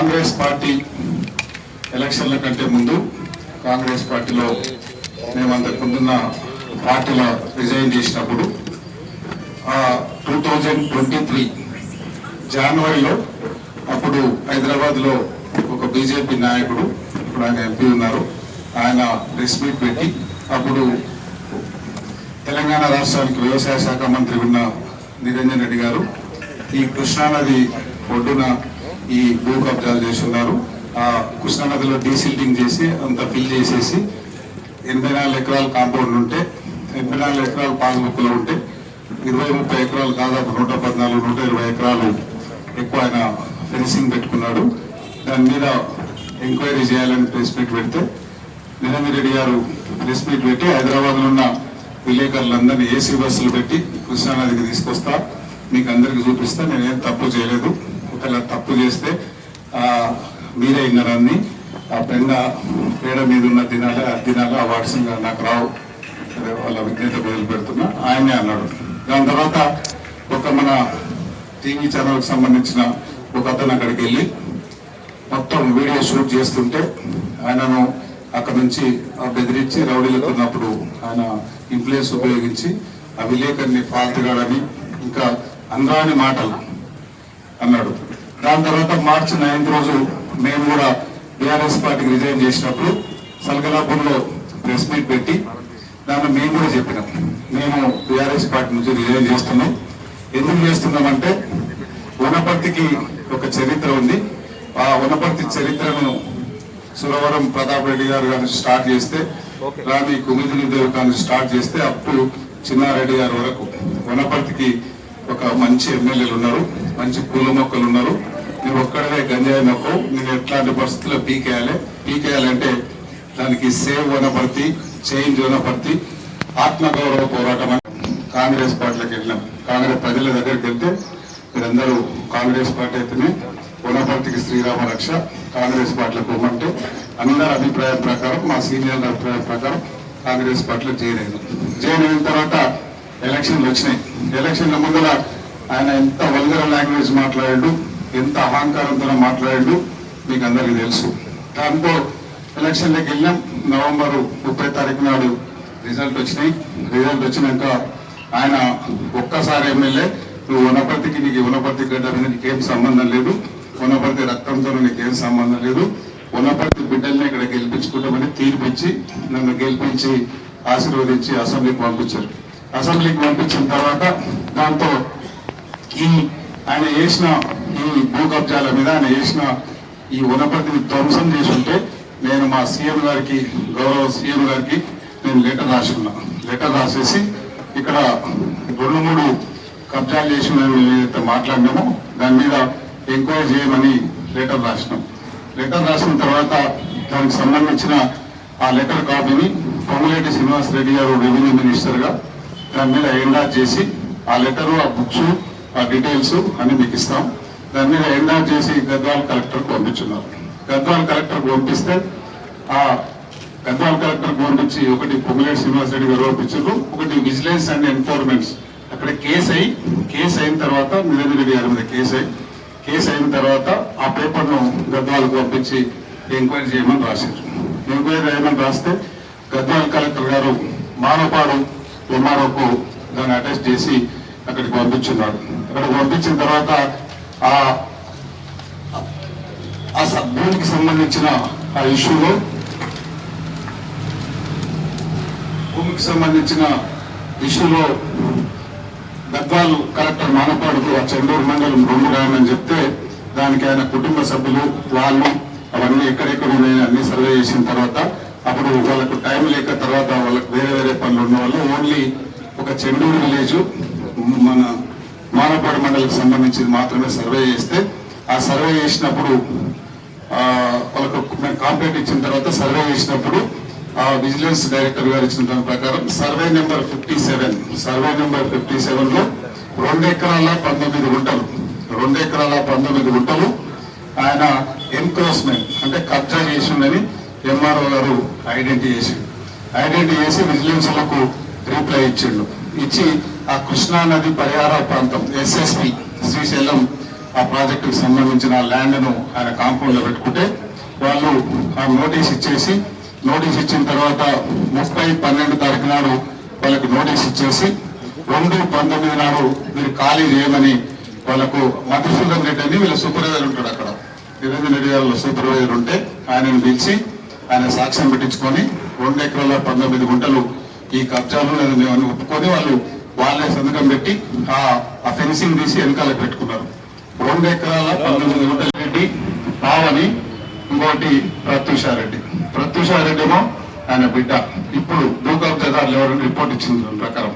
Congress party ఎలక్షన్ల కంటే ముందు కాంగ్రెస్ పార్టీలో మేము అంతకు ముందున్న పార్టీలో రిజైన్ చేసినప్పుడు టూ థౌజండ్ ట్వంటీ త్రీ జనవరిలో అప్పుడు హైదరాబాద్లో ఒక బీజేపీ నాయకుడు ఇప్పుడు ఆయన ఎంపీ ఉన్నారు ఆయన ప్రెస్ మీట్ పెట్టి అప్పుడు తెలంగాణ రాష్ట్రానికి వ్యవసాయ శాఖ మంత్రి ఉన్న నిరంజన్ రెడ్డి గారు ఈ కృష్ణానది ఒడ్డున ఈ భూ కబ్జాలు చేసి ఉన్నారు ఆ కృష్ణానదిలో డీసిల్టింగ్ చేసి అంత ఫిల్ చేసేసి ఎనభై నాలుగు ఎకరాల కాంపౌండ్ ఉంటే ఎనభై నాలుగు ఎకరాలు పాస్బుక్లో ఉంటే ఇరవై ముప్పై ఎకరాలు దాదాపు నూట పద్నాలుగు నూట ఇరవై ఎకరాలు ఎక్కువ ఆయన ఫెన్సింగ్ పెట్టుకున్నాడు. దాని మీద ఎంక్వైరీ చేయాలని ప్రెస్ మీట్ పెడితే నిరంజన్ రెడ్డి గారు ప్రెస్ మీట్ పెట్టి హైదరాబాద్లో ఉన్న విలేకరులందరినీ ఏసీ బస్సులు పెట్టి కృష్ణానదికి తీసుకొస్తా మీకు అందరికి చూపిస్తా నేనేం తప్పు చేయలేదు. ఒకవేళ తప్పు చేస్తే మీరే ఇన్నరాన్ని ఆ పెండ పేడ మీద ఉన్న దినాలే ఆ దినాలు ఆ నాకు రావు. వాళ్ళ విజ్ఞత మొదలు పెడుతున్నా. ఆయనే అన్నాడు. దాని తర్వాత ఒక మన టీవీ ఛానల్కి సంబంధించిన ఒక అతను అక్కడికి వెళ్ళి మొత్తం వీడియో షూట్ చేస్తుంటే ఆయనను అక్కడ నుంచి బెదిరించి రౌడీలకు ఉన్నప్పుడు ఆయన ఇన్ఫ్లుయెన్స్ ఉపయోగించి ఆ విలేకరిని ఫాల్తుగాడని ఇంకా అందరాని మాటలు అన్నాడు. దాని తర్వాత మార్చి నైన్త్ రోజు మేము కూడా బీఆర్ఎస్ పార్టీకి రిజైన్ చేసినప్పుడు సల్గలాపూర్లో ప్రెస్ మీట్ పెట్టి దాన్ని మేము కూడా చెప్పినాం. మేము బీఆర్ఎస్ పార్టీ నుంచి రిజైన్ చేస్తున్నాం. ఎందుకు చేస్తున్నామంటే వనపర్తికి ఒక చరిత్ర ఉంది. ఆ వనపర్తి చరిత్రను సురవరం ప్రతాప్ రెడ్డి గారు కానీ స్టార్ట్ చేస్తే రాణి కుమిదిని దేవి కానీ స్టార్ట్ చేస్తే అప్పుడు చిన్నారెడ్డి గారి వరకు వనపర్తికి ఒక మంచి ఎమ్మెల్యేలు ఉన్నారు మంచి పూల మొక్కలు ఉన్నారు. నువ్వు ఒక్కడవే గంజాయి మొక్క నేను ఎట్లాంటి పరిస్థితుల్లో పీకేయాలి? పీకేయాలంటే దానికి సేవ్ వనపర్తి చేంజ్ వనపర్తి ఆత్మగౌరవ పోరాటం అని కాంగ్రెస్ పార్టీలోకి వెళ్ళినాం కాంగ్రెస్ ప్రజల దగ్గరికి వెళ్తే మీరందరూ కాంగ్రెస్ పార్టీ అయితేనే వనపర్తికి శ్రీరామ రక్ష కాంగ్రెస్ పార్టీలకు ఇవ్వమంటే అందరి అభిప్రాయం ప్రకారం మా సీనియర్ల అభిప్రాయం ప్రకారం కాంగ్రెస్ పార్టీలో జాయిన్ అయింది జాయిన్ అయిన తర్వాత ఎలక్షన్లు వచ్చినాయి. ఎలక్షన్ల ముందర ఆయన ఎంత వల్గర్ లాంగ్వేజ్ మాట్లాడాడు ఎంత అహంకారంతో మాట్లాడాడు మీకు అందరికీ తెలుసు. దాంతో ఎలక్షన్లకు వెళ్ళాం నవంబర్ ముప్పై తారీఖు నాడు రిజల్ట్ వచ్చినాయి. రిజల్ట్ వచ్చినాక ఆయన ఒక్కసారి ఎమ్మెల్యే నువ్వు వనపర్తికి నీకు వనపర్తి గడ్డ మీద నీకేం సంబంధం లేదు. వనపర్తి రక్తంతో నీకేం సంబంధం లేదు. వనపర్తి బిడ్డల్ని ఇక్కడ గెలిపించుకుంటామని తీర్పిచ్చి నన్ను గెలిపించి ఆశీర్వదించి అసెంబ్లీకి పంపించారు. అసెంబ్లీకి పంపించిన తర్వాత దాంతో ఈ ఆయన చేసిన ఈ భూ కబ్జాల మీద ఆయన చేసిన ఈ వనపతిని ధ్వంసం చేసుంటే నేను మా సీఎం గారికి గౌరవ సీఎం గారికి నేను లెటర్ రాసుకున్నా. లెటర్ రాసేసి ఇక్కడ రెండు మూడు కబ్జాలు చేసి మేము ఏదైతే మాట్లాడినామో దాని మీద ఎంక్వైరీ చేయమని లెటర్ రాసినాం. లెటర్ రాసిన తర్వాత దానికి సంబంధించిన ఆ లెటర్ కాపీని పొంగులేటి శ్రీనివాస్ రెడ్డి గారు రెవెన్యూ మినిస్టర్గా దాని మీద ఎండా చేసి ఆ లెటరు ఆ బుక్స్ ఆ డీటెయిల్స్ అన్ని మీకు ఇస్తాం. దాని మీద ఎండార్ చేసి గద్వాల్ కలెక్టర్ పంపించున్నారు. గద్వాల్ కలెక్టర్ పంపిస్తే ఆ గద్వాల్ కలెక్టర్ పంపించి ఒకటి పొంగులేటి శ్రీనివాస్ రెడ్డి గారు పంపించారు ఒకటి విజిలెన్స్ అండ్ ఎన్ఫోర్మెంట్స్ అక్కడ కేసు అయి కేసు అయిన తర్వాత నిరంజన్ రెడ్డి గారి మీద కేసు అయి కేసు అయిన తర్వాత ఆ పేపర్ను గద్వాలకు పంపించి ఎంక్వైరీ చేయమని రాశారు. ఎంక్వైరీ చేయమని రాస్తే గద్వాల కలెక్టర్ గారు మానపాడు ఎంఆర్ఓకు దాన్ని అటాచ్ చేసి అక్కడికి పంపించున్నాడు అక్కడికి పంపించిన తర్వాత ఆ ఆ భూమికి సంబంధించిన ఆ ఇష్యూలో భూమికి సంబంధించిన ఇష్యూలో గద్వాల్ కలెక్టర్ మానపాడుకు ఆ చెండూరు మండలం రెండు రాయమని చెప్తే దానికి ఆయన కుటుంబ సభ్యులు వాళ్ళు అవన్నీ ఎక్కడెక్కడ ఉన్నాయని అన్ని సర్వే చేసిన తర్వాత అప్పుడు వాళ్ళకు టైం లేక తర్వాత వాళ్ళకి వేరే వేరే పనులు ఉన్న వాళ్ళు ఓన్లీ ఒక చెండూరు విలేజ్ మన మానవపాడు మండలికి సంబంధించింది మాత్రమే సర్వే చేస్తే ఆ సర్వే చేసినప్పుడు వాళ్ళకు మేము కాంప్లైంట్ ఇచ్చిన తర్వాత సర్వే చేసినప్పుడు ఆ విజిలెన్స్ డైరెక్టర్ గారు ఇచ్చిన దాని ప్రకారం survey number fifty seven survey number fifty సెవెన్లో రెండు ఎకరాల పంతొమ్మిది గుంటలు రెండు ఎకరాల పంతొమ్మిది గుంటలు ఆయన ఎన్క్రోచ్మెంట్ అంటే కబ్జా చేసిండని ఎంఆర్ఓ గారు ఐడెంటిటీ చేసి ఐడెంటిటీ చేసి విజిలెన్స్లకు రిప్లై ఇచ్చిండు. ఇచ్చి ఆ కృష్ణా నది పరిహార ప్రాంతం ఎస్ఎస్పి శ్రీశైలం ఆ ప్రాజెక్టుకి సంబంధించిన ల్యాండ్ను ఆయన కాంపౌండ్లో పెట్టుకుంటే వాళ్ళు ఆ నోటీస్ ఇచ్చేసి నోటీస్ ఇచ్చిన తర్వాత ముప్పై పన్నెండు తారీఖు నాడు వాళ్ళకి నోటీస్ ఇచ్చేసి రెండు పంతొమ్మిది నాడు మీరు ఖాళీ చేయమని వాళ్ళకు మధుసూదన్ రెడ్డి అని వీళ్ళ సూపర్వైజర్ ఉంటాడు అక్కడ. నిరంజన్ రెడ్డి గారు సూపర్వైజర్ ఉంటే ఆయనను పిలిచి ఆయన సాక్ష్యం పెట్టించుకొని రెండు ఎకరాల పంతొమ్మిది గుంటలు ఈ కబ్జాలు లేదా ఒప్పుకొని వాళ్ళు వాళ్ళే సంతకం పెట్టి ఆ ఫెన్సింగ్ తీసి వెనకాల పెట్టుకున్నారు. రెండు ఎకరాల పంతొమ్మిది గుంటల రెడ్డి పావని ఇంకోటి ప్రత్యూషారెడ్డి. ప్రత్యూషారెడ్డి ఏమో ఆయన బిడ్డ. ఇప్పుడు భూ కబ్జాదారులు ఎవరైనా రిపోర్ట్ ఇచ్చింది దాని ప్రకారం.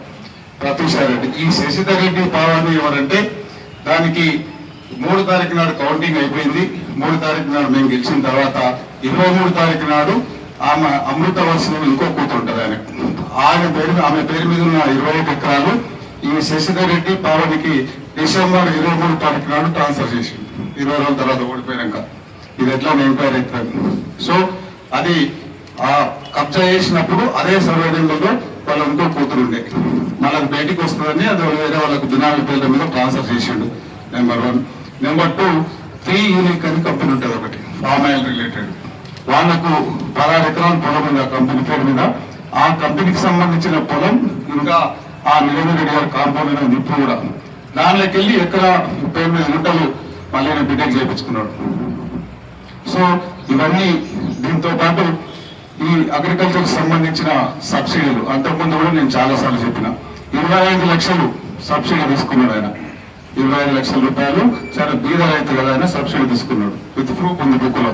ప్రత్యూషారెడ్డి. ఈ శశిధర్ రెడ్డి పావని ఎవరంటే దానికి మూడు తారీఖు నాడు కౌంటింగ్ అయిపోయింది. మూడు తారీఖు నాడు మేము గెలిచిన తర్వాత ఇరవై మూడు తారీఖు నాడు ఆమె అమృత అమృతవర్షం ఇంకో కూతురు ఉంటుంది ఆయనకు. ఆయన పేరు ఆమె పేరు మీద ఉన్న ఇరవై ఎకరాలు ఈ శశిధర్ రెడ్డి పావనికి డిసెంబర్ ఇరవై మూడు తారీఖు నాడు ట్రాన్స్ఫర్ చేసింది. ఇరవై రోజుల తర్వాత ఓడిపోయాక ఇది ఎట్లా ఎంక్వైరీ అవుతుంది సో అది ఆ కబ్జా చేసినప్పుడు అదే సర్వే వాళ్ళ ఇంకో కూతురు ఉండే. మనకు బయటికి వస్తుందని అది వేరే వాళ్ళకు దినాల పేర్ల మీద ట్రాన్స్ఫర్ చేసిండు. Number one number two three unique అని కంపెనీ ఉంటుంది ఒకటి ఫామ్ ఆయిల్ రిలేటెడ్ వాళ్ళకు పదహారు ఎకరాలు పొలం ఉంది ఆ కంపెనీ పేరు మీద. ఆ కంపెనీకి సంబంధించిన పొలం ఇంకా ఆ నిరంజన్ రెడ్డి గారి కాంపౌండ్ మీద నిప్పు కూడా. దానిలోకి వెళ్ళి ఎక్కడ ముప్పై ఎనిమిది గుంటలు మళ్ళీ బిటెక్ చేయించుకున్నాడు సో ఇవన్నీ దీంతో పాటు ఈ అగ్రికల్చర్ సంబంధించిన సబ్సిడీలు. అంతకుముందు కూడా నేను చాలా సార్లు చెప్పిన. ఇరవై ఐదు లక్షలు సబ్సిడీ తీసుకున్నాడు ఆయన. ఇరవై ఐదు లక్షల రూపాయలు చాలా బీద రైతు కదా ఆయన సబ్సిడీ తీసుకున్నాడు. విత్ ప్రూఫ్ ఉంది బుక్లో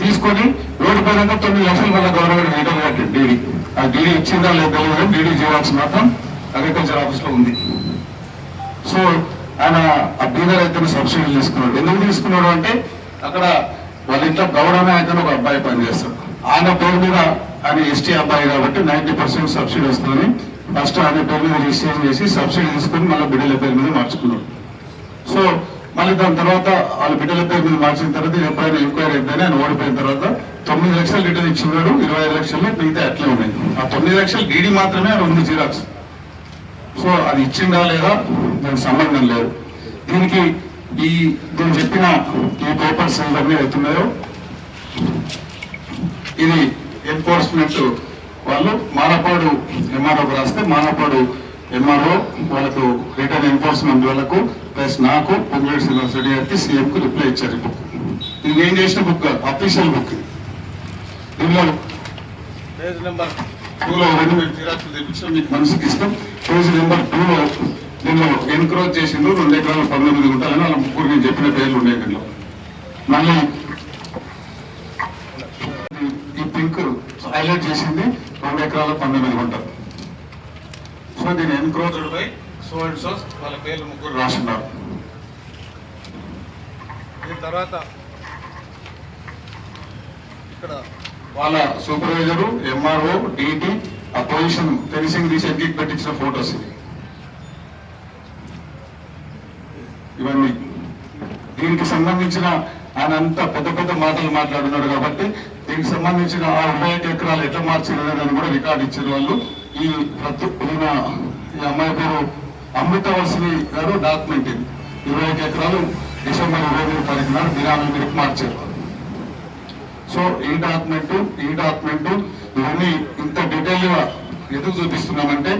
తీసుకొని రోడ్డు పైన తొమ్మిది లక్షలు మళ్ళీ గవర్నమెంట్ రిటర్న్ కట్టింది. డీడీ ఆ డీడీ ఇచ్చిందా లేదా తెలియదు డీడీ జీవాల్సి మాత్రం అగ్రికల్చర్ ఆఫీస్లో ఉంది. సో ఆయన ఆ బీదర్ అయితే సబ్సిడీ తీసుకున్నాడు. ఎందుకు తీసుకున్నాడు అంటే అక్కడ వాళ్ళ ఇంట్లో గౌడ అయితే ఒక అబ్బాయి పనిచేస్తాడు. ఆయన పేరు మీద ఆయన ఎస్టీ అబ్బాయి కాబట్టి నైన్టీ పర్సెంట్ సబ్సిడీ వస్తుందని ఫస్ట్ ఆయన పేరు మీద రిజిస్ట్రేషన్ చేసి సబ్సిడీ తీసుకుని మళ్ళీ బిడ్డల పేరు మీద మార్చుకున్నాడు. సో మళ్ళీ దాని తర్వాత వాళ్ళ బిడ్డల పేరు మీద మార్చిన తర్వాత ఎప్పుడైనా ఎంక్వైరీ అయిపోయినా ఆయన ఓడిపోయిన తర్వాత తొమ్మిది లక్షలు రిటర్న్ ఇచ్చినాడు ఇరవై ఐదు లక్షలు మిగతా అట్లే ఉన్నాయి. ఆ తొమ్మిది లక్షలు డీడీ మాత్రమే అది ఉంది జిరాక్స్. సో అది ఇచ్చిందా లేదా దానికి సంబంధం లేదు. దీనికి ఈ నేను చెప్పిన ఈ పేపర్స్ ఇవన్నీ అవుతున్నాయో ఇది ఎన్ఫోర్స్మెంట్ వాళ్ళు మానపాడు ఎంఆర్ఓ రాస్తే మానపాడు ఎంఆర్ఓ వాళ్ళకు రిటర్న్ ఎన్ఫోర్స్మెంట్ వాళ్ళకు ప్లస్ నాకు పొంగులేటి శ్రీనివాస్ రెడ్డి గారికి సీఎం కు రిప్లై ఇచ్చారు బుక్. ఇది నేను చేసిన బుక్ అఫీషియల్ బుక్. దీనిలో పేజ్ నెంబర్ టూలో రెండు మీరు జిరాక్స్ తెప్పించడం మీకు మనసుకి ఇష్టం. పేజ్ నెంబర్ టూలో దీనిలో ఎన్క్రోజ్ చేసిండు రెండు ఎకరాల పంతొమ్మిది గుంటలని వాళ్ళ ముగ్గురు నేను చెప్పిన పేర్లు ఉన్నాయి దీనిలో. మళ్ళీ ఈ- పింక్ హైలైట్ చేసింది రెండు ఎకరాల పంతొమ్మిది గుంటలు సో దీని ఎన్క్రోజ్డ్ బై సో అండ్ వాళ్ళ పేర్లు ముగ్గురు రాస్తున్నారు దీని తర్వాత ఇక్కడ వాళ్ళ సూపర్వైజరు ఎంఆర్ఓ డిటి ఆ పొజిషన్ ఫెన్సింగ్ తీసి పెట్టించిన ఫోటోస్ ఇవి. ఇవన్నీ. దీనికి సంబంధించిన ఆయన అంత పెద్ద పెద్ద మాటలు మాట్లాడున్నాడు కాబట్టి దీనికి సంబంధించిన ఆ ఇరవై ఐదు ఎకరాలు ఎట్లా మార్చినదని కూడా రికార్డు ఇచ్చిన వాళ్ళు. ఈ ప్రతి ఈయన ఈ అమ్మాయి పేరు అమృతవర్షిని గారు డాక్యుమెంట్ ఇది. ఇరవై ఐదు ఎకరాలు డిసెంబర్ ఇరవై ఐదు తారీఖు నాడు దినాలు మీదకి మార్చారు. సో ఈ డాక్యుమెంట్ ఈ డాక్యుమెంట్ ఇవన్నీ ఇంత డీటెయిల్గా ఎందుకు చూపిస్తున్నామంటే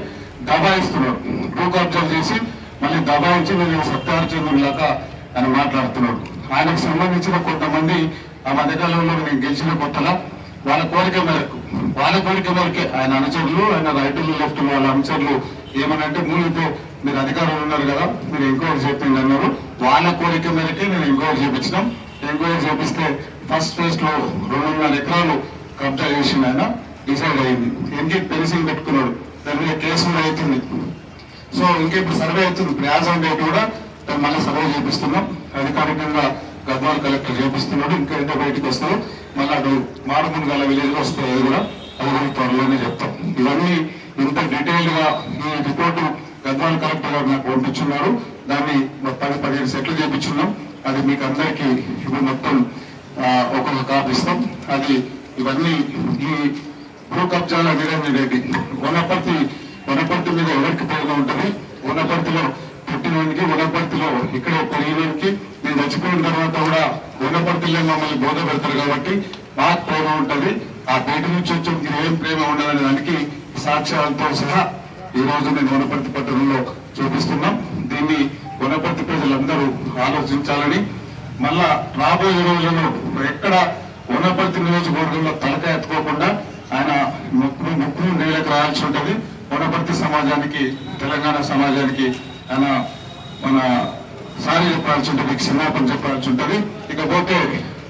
దబాయిస్తున్నారు. భూ కబ్జాలు చేసి మళ్ళీ దబాయించి నేను సత్యార్చంద్రుడు లాగా ఆయన మాట్లాడుతున్నాడు. ఆయనకు సంబంధించిన కొంతమంది ఆ మధ్యకాలంలో నేను గెలిచిన కొత్తలా వాళ్ళ కోరిక మేరకు వాళ్ళ కోరిక మేరకే ఆయన అనుచరులు ఆయన రైతులు లెఫ్ట్ వాళ్ళ అనుచరులు ఏమనంటే మూలితో మీరు అధికారులు ఉన్నారు కదా మీరు ఎంక్వైరీ చేయండి అన్నారు. వాళ్ళ కోరిక మేరకే నేను ఎంక్వైరీ చేపించినాం. ఎంక్వైరీ చేపిస్తే ఫస్ట్ ఫేజ్లో రెండున్నర ఎకరాలు కబ్జా చేసింది ఆయన డిసైడ్ అయింది ఎంకి పెన్సింగ్ పెట్టుకున్నాడు. దాని మీద కేసు కూడా అవుతుంది. సో ఇంకా ఇప్పుడు సర్వే అవుతుంది. ఇప్పుడు డేట్ కూడా దాన్ని మళ్ళీ సర్వే చేపిస్తున్నాం. అధికారికంగా గద్వాల్ కలెక్టర్ చేపిస్తున్నాడు. ఇంకా ఎంత బయటకు వస్తారు. మళ్ళీ అటు మారుమూల గల విలేజ్లో వస్తుంది అది కూడా అది కూడా త్వరలోనే చెప్తాం. ఇవన్నీ ఇంత డీటెయిల్డ్గా ఈ రిపోర్టు గద్వాల కలెక్టర్ గారు నాకు పంపించున్నారు. దాన్ని పది పదిహేను సెట్లు చేపించున్నాం అది మీకు అందరికీ ఇప్పుడు మొత్తం ఒక ఒక్కొక్క ఇస్తాం. అది ఇవన్నీ ఈ భూ కబ్జాల నిరంజన్ రెడ్డి వనపర్తి వనపర్తి మీద ఎవరికి పేరుగా ఉంటుంది? వనపర్తిలో పుట్టినానికి వనపర్తిలో ఇక్కడ పెరిగినకి నేను చచ్చిపోయిన తర్వాత కూడా వనపర్తిలో మమ్మల్ని బోధ పెడతారు కాబట్టి నాకు ప్రేమ ఉంటుంది. ఆ బయట నుంచి వచ్చే ఏం ప్రేమ ఉండదనే దానికి సాక్ష్యాలతో సహా ఈ రోజు నేను వనపర్తి పట్టణంలో చూపిస్తున్నాం. దీన్ని వనపర్తి ప్రజలందరూ ఆలోచించాలని. మళ్ళా రాబోయే రోజుల్లో ఎక్కడ వనపర్తి నియోజకవర్గంలో తలక ఎత్తుకోకుండా ఆయన ముక్కు ముక్కు నేలకు రాయాల్సి ఉంటుంది. వనపర్తి సమాజానికి తెలంగాణ సమాజానికి ఆయన మన సారీ చెప్పాల్సి ఉంటుంది క్షమాపణ చెప్పాల్సి ఉంటుంది. ఇకపోతే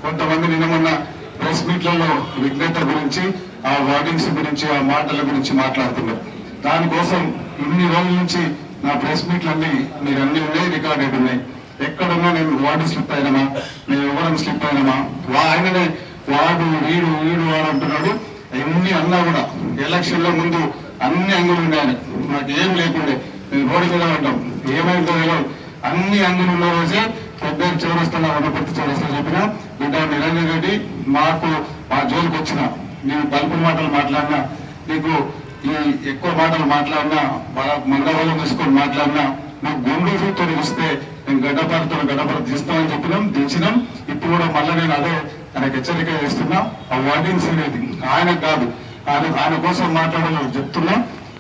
కొంతమంది నిన్న మొన్న ప్రెస్ మీట్లలో విఘ్నత గురించి ఆ వార్డింగ్స్ గురించి ఆ మాటల గురించి మాట్లాడుతున్నారు. దానికోసం ఇన్ని రోజుల నుంచి నా ప్రెస్ మీట్లన్నీ మీరు అన్ని ఉన్నాయి రికార్డెడ్ ఉన్నాయి. ఎక్కడున్నా నేను వార్డు స్లిప్ అయినమా? నేను ఇవ్వడం స్లిప్ అయినమా? వా ఆయననే వాడు వీడు వీడు వాడు అంటున్నాడు. ఎన్ని అన్నా కూడా ఎలక్షన్లో ముందు అన్ని అంగులు ఉన్నాయి నాకు ఏం లేకుండే. నేను రోడ్డు మీద ఉంటాం ఏమైందో అన్ని అంగులు ఉన్న రోజే పెద్ద చౌరస్తున్నా వనపర్తి చౌరస్తా చెప్పిన బిడ్డ నిరంజన్ రెడ్డి మాకు మా జోలికి వచ్చిన నేను బల్పు మాటలు మాట్లాడినా నీకు ఈ ఎక్కువ మాటలు మాట్లాడినా బాగా మందబలం తీసుకొని మాట్లాడినా నువ్వు గుండెతో ఇస్తే నేను గడ్డపాలతో గడ్డపర తీస్తామని చెప్పినాం దించినాం. ఇప్పుడు కూడా మళ్ళీ నేను అదే ఆయనకు హెచ్చరిక చేస్తున్నా. ఆ వార్డింగ్స్ అనేది ఆయన కాదు. ఆయన ఆయన కోసం మాట్లాడాలని చెప్తున్నా.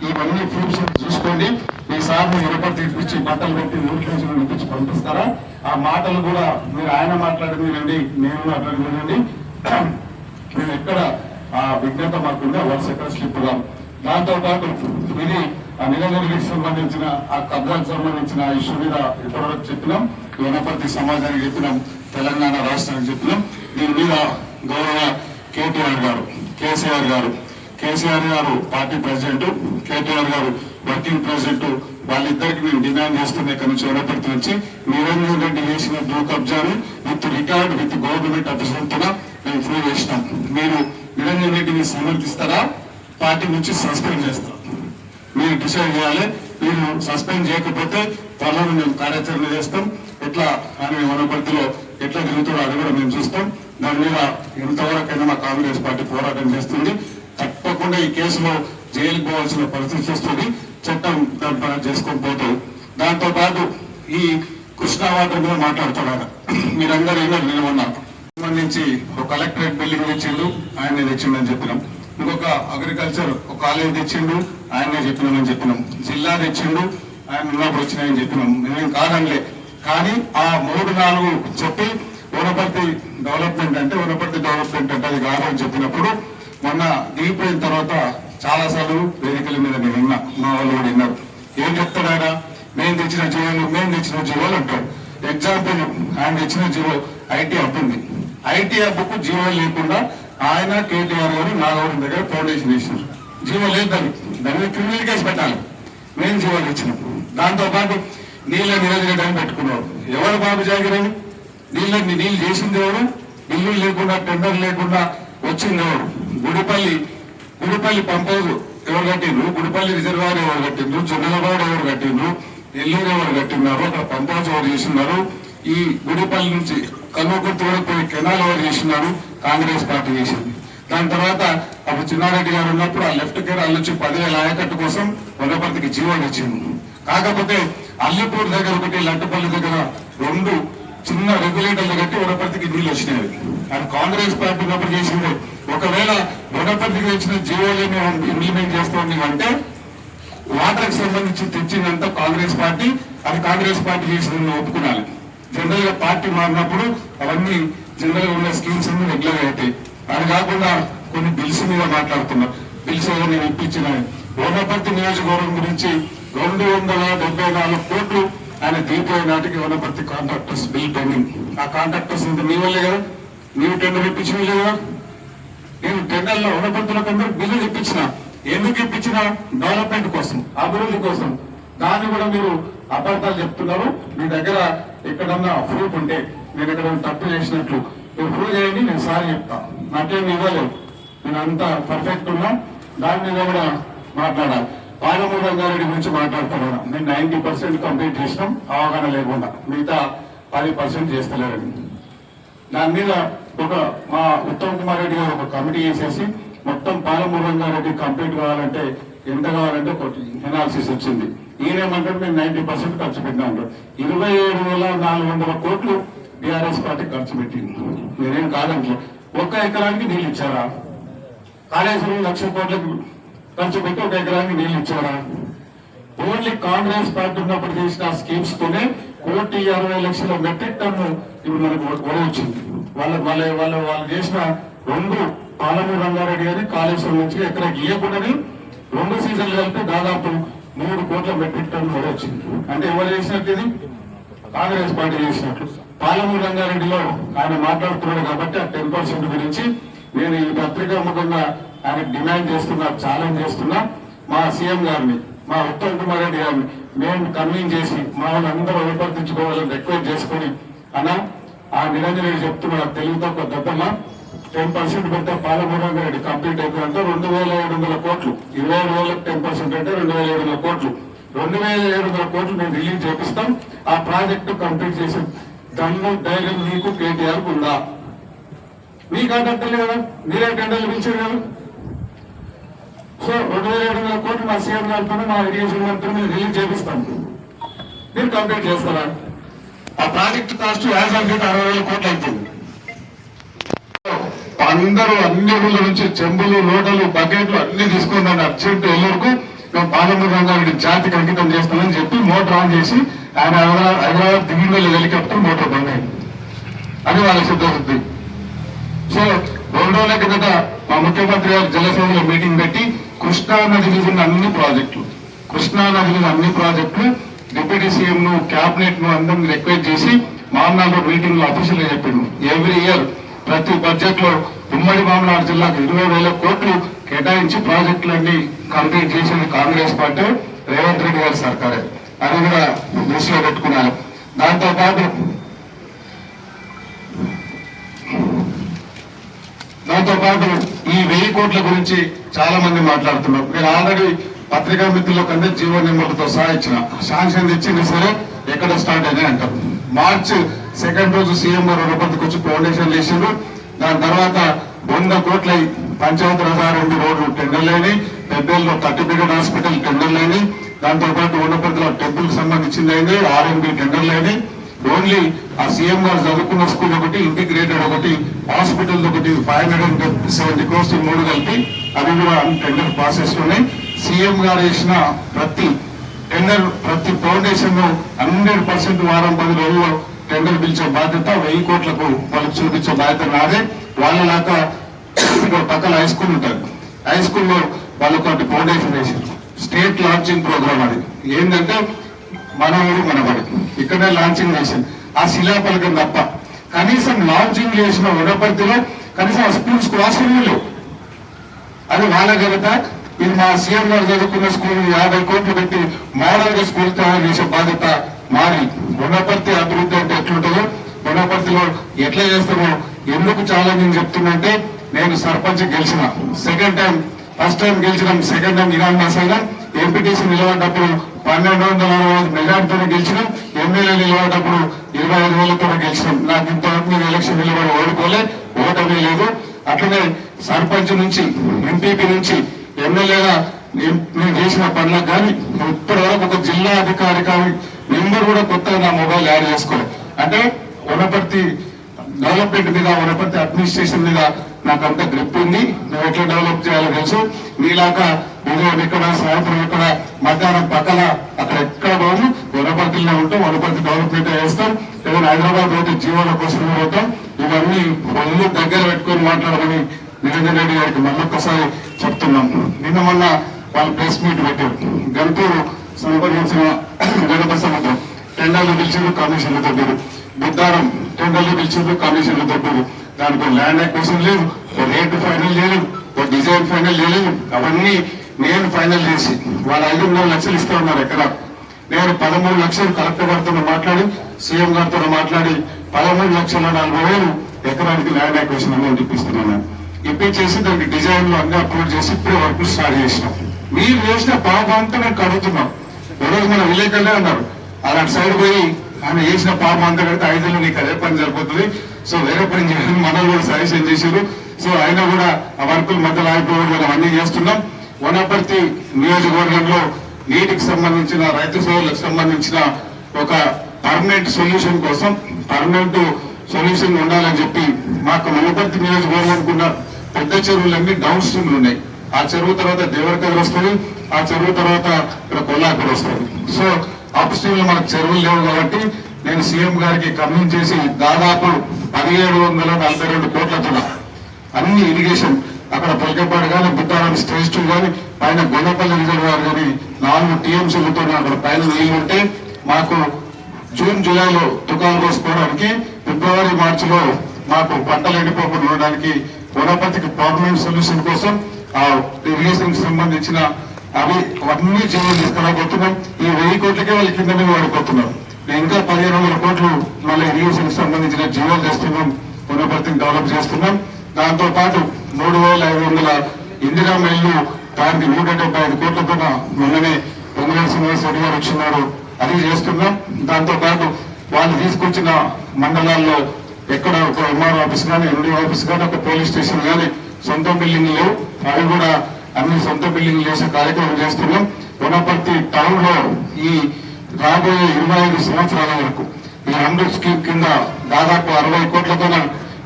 ఇవన్నీ ప్రూఫ్స్ చూసుకోండి. మీ సార్ని ఎరపతి ఇప్పించి బట్టలు పెట్టి నోటిఫికేషన్ ఇప్పించి పంపిస్తారా? ఆ మాటలు కూడా మీరు ఆయన మాట్లాడింది వినండి నేను మాట్లాడింది వినండి. మేము ఎక్కడ ఆ విజ్ఞత మాకుండా వరుస ఎక్కడ స్లిప్గా దాంతో పాటు ఇది ఆ నిలదొరికి సంబంధించిన ఆ కబ్జాకు సంబంధించిన ఇష్యూ మీద ఇప్పటివరకు చెప్పినాం. వనపర్తి సమాజానికి చెప్పినాం. తెలంగాణ రాష్ట్రానికి చెప్పినాం. దీని మీద గౌరవ కేటీఆర్ గారు కేసీఆర్ గారు కేసీఆర్ గారు పార్టీ ప్రెసిడెంట్ కేటీఆర్ గారు వర్కింగ్ ప్రెసిడెంట్ వాళ్ళిద్దరికి మేము డిమాండ్ చేస్తున్న ఇక్కడ నుంచి వనపర్తి నుంచి. నిరంజన్ రెడ్డి చేసిన భూ కబ్జాని విత్ రికార్డ్ విత్ గవర్నమెంట్ అఫీసర్తో మేము ప్రూవ్ చేసినాం. మీరు నిరంజన్ రెడ్డిని సమర్థిస్తారా? పార్టీ నుంచి సస్పెండ్ చేస్తాం. మీరు డిసైడ్ చేయాలి మీరు సస్పెండ్ చేయకపోతే త్వరలో మేము కార్యాచరణ చేస్తాం. ఎట్లా అని వనపర్తిలో ఎట్లా తిరుగుతాడో అది కూడా మేము చూస్తాం. దాని మీద ఎంతవరకైనా మా కాంగ్రెస్ పార్టీ పోరాటం చేస్తుంది. తప్పకుండా ఈ కేసులో జైలుకు పోవాల్సిన పరిస్థితి వస్తుంది. చట్టం దాని చేసుకొని పోతుంది దాంతో పాటు ఈ కృష్ణా వాటర్ మీద మాట్లాడుతున్నాడు మీరందరూ ఏమో నిలబడినారు సంబంధించి ఒక కలెక్టరేట్ బిల్డింగ్ తెచ్చిండు ఆయన తెచ్చిండని చెప్పినాం. ఇంకొక అగ్రికల్చర్ ఒక కాలేజ్ తెచ్చిండు ఆయనే చెప్పినామని చెప్పినాం. జిల్లా తెచ్చిండు ఆయన ఉన్నప్పుడు వచ్చినాయని చెప్పినాం. మేమేం కాదనిలే. కానీ ఆ మూడు నాలుగు చెప్పి వనపర్తి డెవలప్మెంట్ అంటే వనపర్తి డెవలప్మెంట్ అంటే అది కాదని చెప్పినప్పుడు మొన్న దిగిపోయిన తర్వాత చాలా సార్లు వేదికల మీద నేను విన్నా. మా వాళ్ళు కూడా విన్నారు. ఏం చెప్తాడు ఆయన? మేము తెచ్చిన జీవోలు మేము తెచ్చిన జీవోలు అంటాడు. ఎగ్జాంపుల్ ఆయన తెచ్చిన జీవో ఐటీ హబ్ ఉంది. ఐటీ హబ్కు జీవో లేకుండా ఆయన కేటీఆర్ గారు నాగవరం దగ్గర ఫౌండేషన్ వేసినారు జీవో లేదు దాన్ని దాని మీద క్రిమినల్ కేసు పెట్టాలి. మేము జీవోలు ఇచ్చినాం దాంతో పాటు నీళ్ళ నిరోజకం పెట్టుకున్నారు. ఎవరు బాబు జాగిరని నీళ్ళ నీళ్ళు చేసింది ఎవరు? ఇల్లు లేకుండా టెండర్ లేకుండా వచ్చింది ఎవరు? గుడిపల్లి గుడిపల్లి పంపౌజ్ ఎవరు కట్టిండ్రు? గుడిపల్లి రిజర్వాయర్ ఎవరు కట్టిండ్రు? జొన్నలవాడ ఎవరు కట్టిండ్రు? ఎల్లూరు ఎవరు కట్టిన్నారు అక్కడ పంపౌజ్ ఎవరు చేసినారు? ఈ గుడిపల్లి నుంచి కల్వకుర్తి వరకు పోయి కెనాల్ ఓవర్ చేసినాడు కాంగ్రెస్ పార్టీ చేసింది. దాని తర్వాత అప్పుడు చిన్నారెడ్డి గారు ఉన్నప్పుడు ఆ లెఫ్ట్ కేర్ అల్లొచ్చి పదివేల ఆయకట్టు కోసం వనపర్తికి జీవోలు ఇచ్చింది కాకపోతే అల్లిపూర్ దగ్గర ఒకటి లట్టుపల్లి దగ్గర రెండు చిన్న రెగ్యులేటర్లు కట్టి వనపర్తికి నీళ్ళు వచ్చినాయి. అది కాంగ్రెస్ పార్టీ ఉన్నప్పుడు చేసింది. ఒకవేళ వనపర్తికి వచ్చిన జీవోలని ఇంప్లిమెంట్ చేస్తామని అంటే వాటర్కి సంబంధించి తెచ్చిందంతా కాంగ్రెస్ పార్టీ. అది కాంగ్రెస్ పార్టీ చేసిందని ఒప్పుకున్నాను జనరల్గా పార్టీ మారినప్పుడు అవన్నీ జనరల్గా ఉన్న స్కీమ్స్ అన్ని రెగ్యులర్ అవుతాయి అది కాకుండా కొన్ని బిల్స్ మీద మాట్లాడుతున్నా. బిల్స్ ఏదో నేను ఇప్పించిన వనపర్తి నియోజకవర్గం గురించి రెండు వందల డెబ్బై నాలుగు కోట్లు ఆయన దీపావళి నాటికి వనపర్తి కాంట్రాక్టర్స్ బిల్ పెండింగ్. ఆ కాంట్రాక్టర్స్ ఇంత మీ వల్లే కదా? నీవు టెండర్ ఇప్పించిన లేదా నేను టెండర్లో వనపర్తులకు కొందరు బిల్లు ఇప్పించిన ఎందుకు ఇప్పించిన డెవలప్మెంట్ కోసం అభివృద్ధి కోసం. దాన్ని కూడా మీరు అబద్ధాలు చెప్తున్నారు. మీ దగ్గర ఎక్కడన్నా ప్రూఫ్ ఉంటే నేను ఎక్కడ తప్పు చేసినట్లు మీరు ప్రూవ్ చేయండి నేను సారీ చెప్తాను నాకేం ఇవ్వలేదు. నేను అంతా పర్ఫెక్ట్ ఉన్నా. దాని మీద కూడా మాట్లాడాలి. పాలమూరు రంగారెడ్డి గురించి మాట్లాడుతున్నాను. నేను నైన్టీ పర్సెంట్ కంప్లీట్ చేసినాం. అవగాహన లేకుండా. మిగతా పది పర్సెంట్ చేస్తలేరండి. దాని మీద ఒక మా ఉత్తమ్ కుమార్ రెడ్డి గారు ఒక కమిటీ వేసేసి మొత్తం పాలమూరంగారెడ్డి కంప్లీట్ కావాలంటే ఎంత కావాలంటే ఎనాలిసిస్ వచ్చింది. ఈయన ఏమంటారు మేము నైన్టీ పర్సెంట్ ఖర్చు పెట్టినా ఉంటారు ఇరవై ఏడు వేల నాలుగు వందల కోట్లు బీఆర్ఎస్ పార్టీ ఖర్చు పెట్టింది. నేనేం కాదంటే ఒక్క ఎకరానికి నీళ్ళు ఇచ్చారా? కాళేశ్వరం లక్ష కోట్లకు ఖర్చు పెట్టి ఒక ఎకరానికి నీళ్ళు ఇచ్చారా? ఓన్లీ కాంగ్రెస్ పార్టీ ఉన్నప్పుడు చేసిన స్కీమ్స్ తోనే కోటి అరవై లక్షల మెట్రిక్ టన్ను ఇప్పుడు మనకు వరి వచ్చింది. వాళ్ళ వాళ్ళ వాళ్ళ వాళ్ళు చేసిన రెండు పాలమూరు రంగారెడ్డి గారి కాళేశ్వరం నుంచి ఎక్కడ గీయకుండానే రెండు సీజన్లు కలిపితే దాదాపు మూడు కోట్ల మెట్రిక్ టన్ కూడా వచ్చింది. అంటే ఎవరు చేసినట్టు ఇది? కాంగ్రెస్ పార్టీ చేసినట్లు పాలమూరు రంగారెడ్డిలో ఆయన మాట్లాడుతున్నాడు కాబట్టి ఆ టెన్ పర్సెంట్ గురించి నేను ఈ పత్రిక ముఖంగా ఆయన డిమాండ్ చేస్తున్నా ఛాలెంజ్ చేస్తున్నా. మా సీఎం గారిని మా ఉత్తమ్ కుమార్ రెడ్డి గారిని మేము కన్వీన్ చేసి మా వాళ్ళందరూ విపర్తించుకోవాలని రిక్వెస్ట్ చేసుకుని అన్న ఆ నిరంజన్ రెడ్డి చెప్తున్నా తెలుగుతో ఒక దద్దమ్మ టెన్ పర్సెంట్ పెడితే పాలమూరు రెడ్డి కంప్లీట్ అయిపోయిందంటే రెండు వేల ఏడు వందల కోట్లు. ఇరవై ఏడు వేలకు టెన్ పర్సెంట్ అంటే రెండు వేల ఏడు వందల కోట్లు. రెండు వేల ఏడు వందల కోట్లు మేము రిలీజ్ చేపిస్తాం. ఆ ప్రాజెక్టు కంప్లీట్ చేసి దమ్ము ధైర్యం నీకు కేటీఆర్ ఉందా? మీ కాంటాక్టర్లే కదా? మీరే టెండర్లు పిలిచారు కదా? సో రెండు వేల ఏడు వందల కోట్లు మా సీఎం గారితో మా ఇరిగేషన్ గారితో మేము రిలీజ్ చేపిస్తాం. మీరు కంప్లీట్ చేస్తారా? ఆ project cost as of date అరవై వేల కోట్లు అవుతుంది అందరూ అన్ని ఊళ్ళ నుంచి చెంబులు లోటలు బకెట్లు అన్ని తీసుకొని దాన్ని అర్జెంట్ ఎల్లూరుకు. మేము పాలమూరు రంగారెడ్డి జాతికి అంకితం చేస్తామని చెప్పి మోటార్ ఆన్ చేసి ఆయన హైదరాబాద్ హైదరాబాద్ హెలికాప్టర్ మోటార్ బంద్ అయింది. అది వాళ్ళ సిద్ధశుద్ధి. సో రెండు రోజుల కిందట మా ముఖ్యమంత్రి గారు జలసేనలో మీటింగ్ పెట్టి కృష్ణా నది మీద ఉన్న అన్ని ప్రాజెక్టులు కృష్ణా నది మీద అన్ని ప్రాజెక్టులు డిప్యూటీ సీఎం ను క్యాబినెట్ను అందరినీ రిక్వెస్ట్ చేసి మామనాడు మీటింగ్లో అఫీషియల్గా చెప్పిండు. ఎవ్రీ ఇయర్ ప్రతి బడ్జెట్లో ఉమ్మడి మామనాడు జిల్లాకు ఇరవై వేల కోట్లు కేటాయించి ప్రాజెక్టులన్నీ కంప్లీట్ చేసింది కాంగ్రెస్ పార్టీ రేవంత్ రెడ్డి గారి సర్కారే. అది కూడా దృష్టిలో పెట్టుకున్నారు దాంతోపాటు దాంతోపాటు దాంతో పాటు ఈ వెయ్యి కోట్ల గురించి చాలా మంది మాట్లాడుతున్నారు. నేను ఆల్రెడీ పత్రికా మిత్రుల కంటే జీవో నెంబర్లతో సహా ఇచ్చిన. శాంక్షన్ ఇచ్చింది సరే ఎక్కడ స్టార్ట్ అయినాయి అంటారు. మార్చ్ సెకండ్ రోజు సీఎం గారు రుణపతికి వచ్చి ఫౌండేషన్ చేసిండ్రు. దాని తర్వాత వంద కోట్ల పంచాయతీ రెండు రోడ్లు టెండర్లు అయినాయి. పెద్దల్లో తట్టిపీడ హాస్పిటల్ టెండర్లు అయినాయి. దాంతో పాటు ఉన్నపతిలో టెంపుల్ సంబంధించింది అయింది ఆర్ఎంబి టెండర్లు అయినాయి. ఓన్లీ ఆ సీఎం గారు చదువుకున్న స్కూల్ ఒకటి ఇంటిగ్రేటెడ్ ఒకటి హాస్పిటల్ ఒకటి five hundred and seventy crores మూడు కలిపి అవి కూడా టెండర్ ప్రాసెస్లోనే సీఎం గారు వేసిన ప్రతి టెండర్ ప్రతి ఫౌండేషన్ హండ్రెడ్ పర్సెంట్ వారం పది రోజుల్లో టెండర్ పిలిచే బాధ్యత వెయ్యి కోట్లకు వాళ్ళకి చూపించే బాధ్యత నాదే. వాళ్ళలాగా ఇక్కడ పక్కన హై స్కూల్ ఉంటుంది హై స్కూల్లో వాళ్ళు ఒకటి ఫౌండేషన్ వేసారు స్టేట్ లాంచింగ్ ప్రోగ్రామ్ అది. ఏంటంటే మనవడు మనబడి ఇక్కడే లాంచింగ్ చేసింది ఆ శిలాపలకం తప్ప. కనీసం లాంచింగ్ చేసిన వనపర్తిలో కనీసం ఆ స్కూల్స్ క్లాసులు లేవు. అది వాళ్ళ ఘనత. ఇది మా సీఎం గారు చదువుకున్న స్కూల్ యాభై కోట్లు పెట్టి మోడల్గా స్కూల్ తయారు చేసే బాధ్యత మారి వనపర్తి అభివృద్ధి అంటే ఎట్లుంటుందో ఎట్లా చేస్తామో ఎందుకు ఛాలెంజింగ్ చెప్తున్నంటే నేను సర్పంచ్ గెలిచిన సెకండ్ టైం ఫస్ట్ టైం గెలిచినాం సెకండ్ టైం ఇరాన్ అయినా ఎంపీటీసీ నిలబడ్డప్పుడు పన్నెండు వందల అరవై ఐదు మెజార్టీతో గెలిచినాం ఎమ్మెల్యే నిలబడ్డప్పుడు ఇరవై ఐదు వేలతో గెలిచినాం. నాకు ఇంతవరకు నేను ఎలక్షన్ నిలబడి ఓడుకోలే ఓటమే లేదు. అట్లనే సర్పంచ్ నుంచి ఎంపీపీ నుంచి ఎమ్మెల్యేగా నేను నేను చేసిన పనులకు కానీ ఇప్పటి వరకు ఒక జిల్లా అధికారి కానీ నెంబర్ కూడా కొత్తగా నా మొబైల్ యాడ్ చేసుకోలేదు అంటే వనపర్తి డెవలప్మెంట్ మీద వనపర్తి అడ్మినిస్ట్రేషన్ మీద నాకు అంత గ్రిప్ ఉంది. నువ్వు ఎట్లా డెవలప్ చేయాలో తెలుసు. నీలాక ఉదయం ఇక్కడ సాయంత్రం ఇక్కడ మధ్యాహ్నం పక్కన అక్కడ ఎక్కడ పోదు వనపర్తిలో ఉంటాం వనపర్తి డెవలప్మెంట్ చేస్తాం. ఏదైనా హైదరాబాద్ పోతే జీవన కోసం పోతాం. ఇవన్నీ ఒళ్ళు దగ్గర పెట్టుకొని మాట్లాడమని నిరంజన్ రెడ్డి గారికి మళ్ళొక్కసారి చెప్తున్నాం. నిన్న మొన్న వాళ్ళు ప్రెస్ మీట్ పెట్టారు. గంటూరు సంబంధించిన గణప సముద్రం టెండర్లు పిలిచారు కమిషన్లు తగ్గారు బుద్ధారం టెండర్లు ఇచ్చిండ్రు కమిషన్లు తగ్గారు దానికి ల్యాండ్ అక్వేషన్ లేదు ఓ రేటు ఫైనల్ చేయలేదు ఓ డిజైన్ ఫైనల్ చేయలేదు అవన్నీ నేను ఫైనల్ చేసి వాళ్ళు ఐదున్నర లక్షలు ఇస్తా ఉన్నారు ఎక్కడ? నేను పదమూడు లక్షలు కలెక్టర్ గారితో మాట్లాడి సీఎం గారితో మాట్లాడి పదమూడు లక్షల నలభై వేలు ఎకరానికి ల్యాండ్ అక్వేషన్ అమౌంట్ ఇప్పిస్తున్నాను. ఇప్పించేసి దానికి డిజైన్లు అన్ని అప్లోడ్ చేసి ఇప్పుడే వర్క్ స్టార్ట్ చేసినాం. మీరు చేసిన పాప అంతా నేను కడుగుతున్నాం. ఈరోజు మన విలేకరులే అన్నారు అలాంటి సైడ్ పోయి ఆయన చేసిన పాపం అంతా కడితే ఐదులో నీకు అదే పని సరిపోతుంది. సో వేరే పని చేయాలని మనల్ని కూడా సజెషన్ చేశారు. సో అయినా కూడా ఆ వర్కులు మధ్యలో ఆగిపోవడం మనం అన్ని చేస్తున్నాం. వనపర్తి నియోజకవర్గంలో నీటికి సంబంధించిన రైతు సేవలకు సంబంధించిన ఒక పర్మనెంట్ సొల్యూషన్ కోసం పర్మనెంట్ సొల్యూషన్ ఉండాలని చెప్పి మాకు వనపర్తి నియోజకవర్గం ఉన్న పెద్ద చెరువులన్నీ డౌన్ స్ట్రీమ్లు ఉన్నాయి. ఆ చెరువు తర్వాత దేవరకర్ వస్తుంది ఆ చెరువు తర్వాత ఇక్కడ కొల్లాపూర్ వస్తుంది. సో అప్ స్ట్రీమ్లో మనకు చెరువులు లేవు కాబట్టి నేను సీఎం గారికి కన్విన్స్ చేసి దాదాపు పదిహేడు వందల నలభై రెండు కోట్లతో అన్ని ఇరిగేషన్ అక్కడ పొలకపాడు కానీ బుద్ధారం స్టేజ్ టూ కానీ పైన గొల్లపల్లి రిజర్వాయర్ కానీ నాలుగు టీఎంసీలతో అక్కడ పైన నీళ్ళు ఉంటే మాకు జూన్ జూలైలో తుకాలు కోసుకోవడానికి ఫిబ్రవరి మార్చిలో మాకు పంటలు ఎండిపోకుండా ఉండడానికి వనపతికి పర్మనెంట్ సొల్యూషన్ కోసం ఆ ఇరిగేషన్కి సంబంధించిన అవి అవన్నీ చర్యలు తీసుకురాబోతున్నాం ఈ వెయ్యి కోట్లకే వాళ్ళ కింద మీద వాడిపోతున్నాం నేను ఇంకా పదిహేను వందల కోట్లు మళ్ళీ ఇరిగేషన్ సంబంధించిన జీవోలు చేస్తున్నాం వనపర్తిని డెవలప్ చేస్తున్నాం. దాంతో పాటు మూడు వేల ఐదు వందల ఇందిరా మైళ్ళు దానికి నూట డెబ్బై ఐదు కోట్ల పైన మొన్ననే పొంగల్ శ్రీనివాసరెడ్డి గారు వచ్చినారు. అది చేస్తున్నాం. దాంతో పాటు వాళ్ళు తీసుకొచ్చిన మండలాల్లో ఎక్కడ ఒక ఎంఆర్ ఆఫీస్ కానీ ఎండి ఆఫీస్ కానీ ఒక పోలీస్ స్టేషన్ కానీ సొంత బిల్డింగ్ లేవు. అవి కూడా అన్ని సొంత బిల్డింగ్ చేసే కార్యక్రమం చేస్తున్నాం వనపర్తి టౌన్లో ఈ రాబోయే ఇరవై ఐదు సంవత్సరాల వరకు ఈ అమృత్ స్కీమ్ కింద దాదాపు అరవై కోట్లతో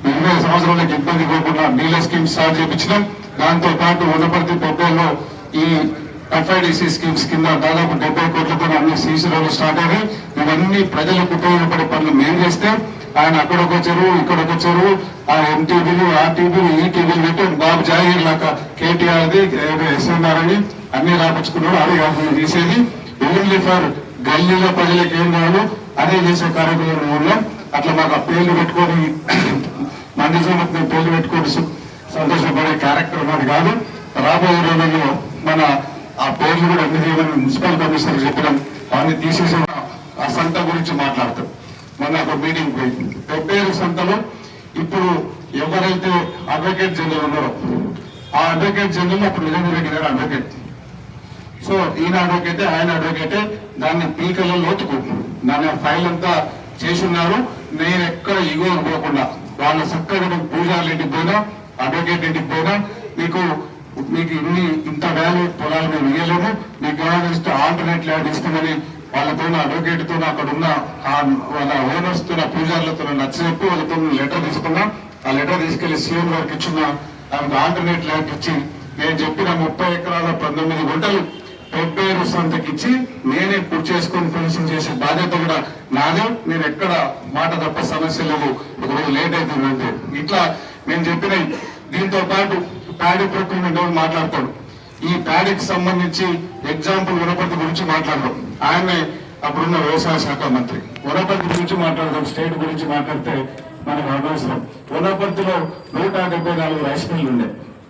ఇరవై సంవత్సరాలకు ఇబ్బంది పోకుండా నీళ్ళ స్కీమ్ స్టార్ట్ చేయించినాం దాంతో పాటు వనపర్తి పెద్దలో ఈ ఎఫ్ఐడిసి స్కీమ్స్ కింద దాదాపు డెబ్బై కోట్లతో అన్ని సీసీ రోడ్లు స్టార్ట్ అయ్యాయి ఇవన్నీ ప్రజలకు ఉపయోగపడే పనులు మేము చేస్తే ఆయన అక్కడొక చెరువు ఇక్కడొక చెరువు ఆ ఎంటీబీలు ఆర్టీబీలు ఈటీబీలు పెట్టి బాబు జాగీర్ లాగా కేటీఆర్ది ఎస్ఎన్ఆర్ అన్ని రాపించుకున్నాడు అదే కాకుండా తీసేది ఓన్లీ ఫర్ గల్లీలో ప్రజలకు ఏం కావాలో అదే చేసే కార్యక్రమం ఊళ్ళో అట్లా మాకు ఆ పేర్లు పెట్టుకొని మంది సంగతి పేర్లు పెట్టుకొని సు- సంతోషపడే క్యారెక్టర్ అది కాదు. రాబోయే రోజుల్లో మన ఆ పేర్లు కూడా అన్ని చేయమని మున్సిపల్ కమిషనర్ చెప్పడం అవన్నీ తీసేసిన ఆ సంత గురించి మాట్లాడతాం. మొన్న ఒక మీటింగ్ పోయింది. పెబ్బేరు సంతలో ఇప్పుడు ఎవరైతే అడ్వకేట్ జనరల్ ఉన్నారో ఆ అడ్వకేట్ జనరల్ అప్పుడు నిజంగా రెడ్డి గారు అడ్వకేట్ సో ఈయన అడ్వకేటే ఆయన అడ్వకేటే దాన్ని పీకల లోతుకు దాన్ని ఫైల్ అంతా చేసి ఉన్నారు నేను ఎక్కడ ఇగో అనుకోకుండా వాళ్ళ చక్కగా పూజారులు ఇంటికి పోయినా అడ్వకేట్ ఇంటికి పోయినా మీకు మీకు ఇన్ని ఇంత వాల్యూ పొలాలు మేము ఇవ్వలేము మీకు కావాల్సిన ఆల్టర్నేట్ ల్యాండ్ ఇస్తామని వాళ్ళతో అడ్వకేట్తో అక్కడ ఉన్న ఆ వాళ్ళ ఓనర్స్తో పూజారులతో నచ్చజెప్పి వాళ్ళతో లెటర్ తీసుకున్నా. ఆ లెటర్ తీసుకెళ్ళి సీఎం గారికి ఇచ్చిన ఆమెకు ఆల్టర్నేట్ ల్యాండ్ ఇచ్చి నేను చెప్పిన ముప్పై ఎకరాల పంతొమ్మిది గుంటలు పెబ్బేరు సంతకిచ్చి నేనే పూర్తి చేసుకొని ఫినిషింగ్ చేసే బాధ్యత కూడా నాదే. నేను ఎక్కడ మాట తప్ప సమస్య లేదు. ఒకరోజు లేట్ అవుతుందంటే ఇట్లా నేను చెప్పిన దీంతో పాటు ప్యాడీ ప్రక్రియ మాట్లాడతాడు? ఈ ప్యాడీకి సంబంధించి ఎగ్జాంపుల్ వనపర్తి గురించి మాట్లాడదాం. ఆయనే అప్పుడున్న వ్యవసాయ శాఖ మంత్రి. వనపర్తి గురించి మాట్లాడదాం స్టేట్ గురించి మాట్లాడితే మనకు అనవసరం వనపర్తిలో నూట డెబ్బై నాలుగు రైస్ మిల్లు ఉండే.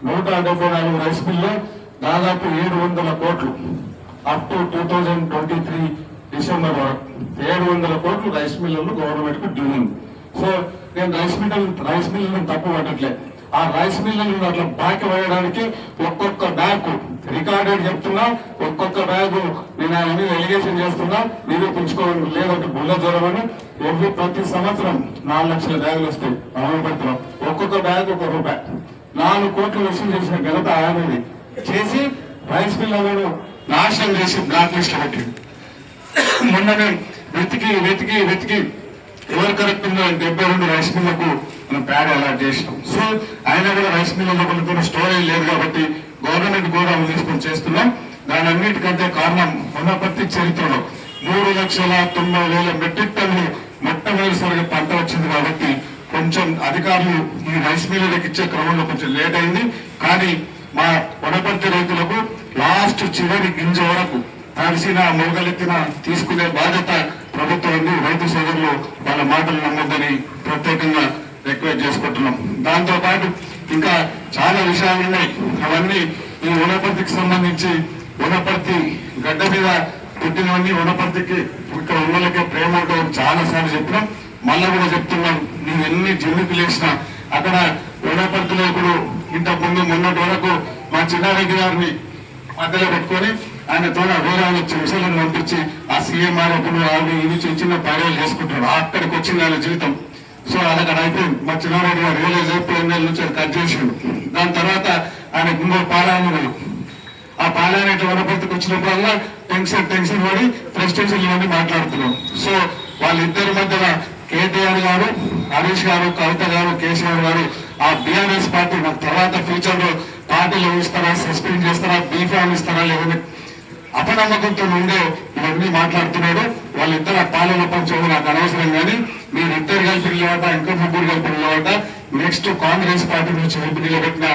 నూట డెబ్బై నాలుగు రైస్ మిల్లు దాదాపు ఏడు వందల కోట్లు. Up to two thousand twenty three December వరకు. ఏడు వందల కోట్లు రైస్ మిల్లులు గవర్నమెంట్కు డ్యూ ఉంది సో నేను రైస్ మిల్లు రైస్ మిల్లులను తప్పు పట్టట్లే. ఆ రైస్ మిల్లులను అట్లా బాకి వేయడానికి ఒక్కొక్క బ్యాగ్ రికార్డెడ్ చెప్తున్నా ఒక్కొక్క బ్యాగ్ నేను ఆయన మీద ఎలిగేషన్ చేస్తున్నా నిరూపించుకోవడం లేదంటే బుల్ల జ్వరమని ఎవ్రీ ప్రతి సంవత్సరం నాలుగు లక్షల బ్యాగులు వస్తాయి. అమలుపడుతున్నాం ఒక్కొక్క బ్యాగ్ ఒక రూపాయి. నాలుగు కోట్లు వసూలు చేసిన ఘనత ఆయనది. చేసి రైస్ మిల్లను నాశనం చేసి బ్లాక్ లిస్ట్ పెట్టింది మొన్ననే వెతికి వెతికి వెతికి ఎవరు కరెక్ట్ ఉందో డెబ్బై రెండు రైస్ మిల్లకు మనం ప్యాడ్ అలాట్ చేసినాం. సో ఆయన కూడా రైస్ మిల్లలో కొన్ని స్టోరేజ్ లేదు కాబట్టి గవర్నమెంట్ గోదాములు తీసుకొని చేస్తున్నాం. దాని అన్నిటికంటే కారణం వనపర్తి చరిత్రలో మూడు లక్షల తొంభై వేల మెట్రిక్ టన్ను మొట్టమొదటిసారిగా పంట వచ్చింది కాబట్టి కొంచెం అధికారులు ఈ రైస్ మిల్లులకు ఇచ్చే క్రమంలో కొంచెం లేట్ అయింది. కానీ మా వనపర్తి రైతులకు లాస్ట్ చివరి గింజ వరకు తడిసిన మొగలెత్తిన తీసుకునే బాధ్యత ప్రభుత్వం ఉంది. రైతు సోదరులు వాళ్ళ మాటలు నమ్మొద్దని ప్రత్యేకంగా రిక్వెస్ట్ చేసుకుంటున్నాం. దాంతో పాటు ఇంకా చాలా విషయాలు ఉన్నాయి. అవన్నీ ఈ వనపర్తికి సంబంధించి వనపర్తి గడ్డ మీద పుట్టినవన్నీ వనపర్తికి ఇక్కడ ఉన్నలకే ప్రేమ ఉంటుంది చాలా సార్లు చెప్పినాం. మళ్ళీ కూడా చెప్తున్నాం. నేను ఎన్ని జిల్లుకు లేచినా అక్కడ వనపర్తిలో ఇప్పుడు ఇంతకు ముందు మొన్నటి వరకు మా చిన్నారెడ్డి గారిని మధ్యలో పెట్టుకొని ఆయన తోడ వేరే విషయాలను పంపించి ఆ సీఎం అప్పుడు అవి ఇవి చిన్న చిన్న పర్యాలు చేసుకుంటాడు అక్కడికి వచ్చింది ఆయన జీవితం. సో అది అక్కడ అయిపోయింది మా చిన్నారెడ్డి గారు రియలైజ్ అయిపోయి ఎన్నెల నుంచి అది కట్ చేసిండు. దాని తర్వాత ఆయన ఇంకో పాలాయన ఆ పాలాయన ఇట్లా వనపర్తికి వచ్చినప్పుడల్లా టెన్షన్ టెన్షన్ పడి ప్రెస్టేషన్ ఇవన్నీ మాట్లాడుతున్నాం. సో వాళ్ళిద్దరి మధ్యన కేటీఆర్ గారు హరీష్ గారు కవిత గారు కేసీఆర్ గారు ఆ బీఆర్ఎస్ పార్టీ నాకు తర్వాత ఫ్యూచర్లో పార్టీలు ఇస్తారా సస్పెండ్ చేస్తారా బీఫామ్ ఇస్తారా లేదంటే అపనమ్మకంతో ఉండే ఇవన్నీ మాట్లాడుతున్నాడు. వాళ్ళిద్దరు ఆ పాలన పంచడం నాకు అనవసరం కానీ మీరిద్దరు కలిపి నిలబడ్డ ఇంకా ముగ్గురు కలిపి నిలబడ్డ నెక్స్ట్ కాంగ్రెస్ పార్టీ నుంచి కలిపి నిలబెట్టిన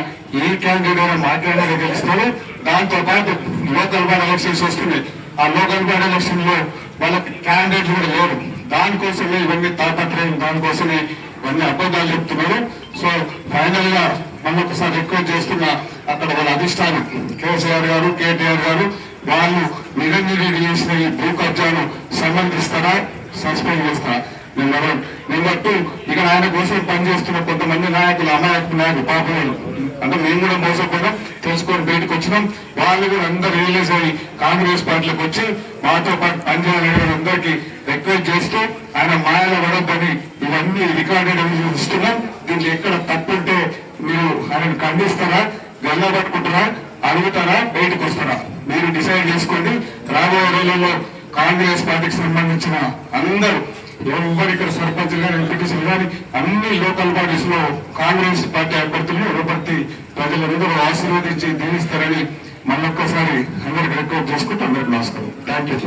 ఏ క్యాండిడేట్ అయినా మాట్లాడారో తెలుస్తాడు దాంతో పాటు లోకల్ బాడ్ ఎలక్షన్స్ వస్తున్నాయి. ఆ లోకల్ బాడ్ ఎలక్షన్లో వాళ్ళకి క్యాండిడేట్ కూడా లేరు. దానికోసమే ఇవన్నీ తాపత్రయం దానికోసమే ఇవన్నీ అబద్ధాలు చెప్తున్నారు. సో ఫైనల్గా మళ్ళొకసారి రిక్వెస్ట్ చేస్తున్న అక్కడ వాళ్ళ అధిష్టానం కేసీఆర్ గారు కేటీఆర్ గారు వాళ్ళు నిరంజన చేసిన ఈ భూ కబ్జాను సమర్థిస్తారా? సస్పెండ్ చేస్తారా? నెంబర్ వన్ నెంబర్ టూ ఇక్కడ ఆయన కోసం పనిచేస్తున్న కొంతమంది నాయకులు అమాయక నాయకులు పాపలు అంటే మేము కూడా మోసపోయినాం తెలుసుకొని బయటకు వచ్చినాం. వాళ్ళు కూడా అందరు రిలీజ్ అయ్యి కాంగ్రెస్ పార్టీలకు వచ్చి మాతో పాటు పనిచేయాలని అందరికీ రిక్వెస్ట్ చేస్తూ ఆయన మాయల పడొద్దని ఇవన్నీ రికార్డెడ్ ఇస్తున్నాం. దీంట్లో ఎక్కడ తప్పుంటే మీరు ఆయన ఖండిస్తారా? గల్ల పట్టుకుంటారా అడుగుతారా? బయటకు వస్తారా? మీరు డిసైడ్ చేసుకోండి. రాబోయే రోజుల్లో కాంగ్రెస్ పార్టీకి సంబంధించిన అందరూ ఎవరు ఇక్కడ సర్పంచ్ కానీ ఎంపీటీసీలు కానీ అన్ని లోకల్ బాడీస్లో కాంగ్రెస్ పార్టీ అభ్యర్థులను ఎవరి ప్రజలందరూ ఆశీర్వదించి దీవిస్తారని మళ్ళొక్కసారి అందరికి రికార్డ్ చేసుకుంటూ అందరికి నమస్కారం. Thank you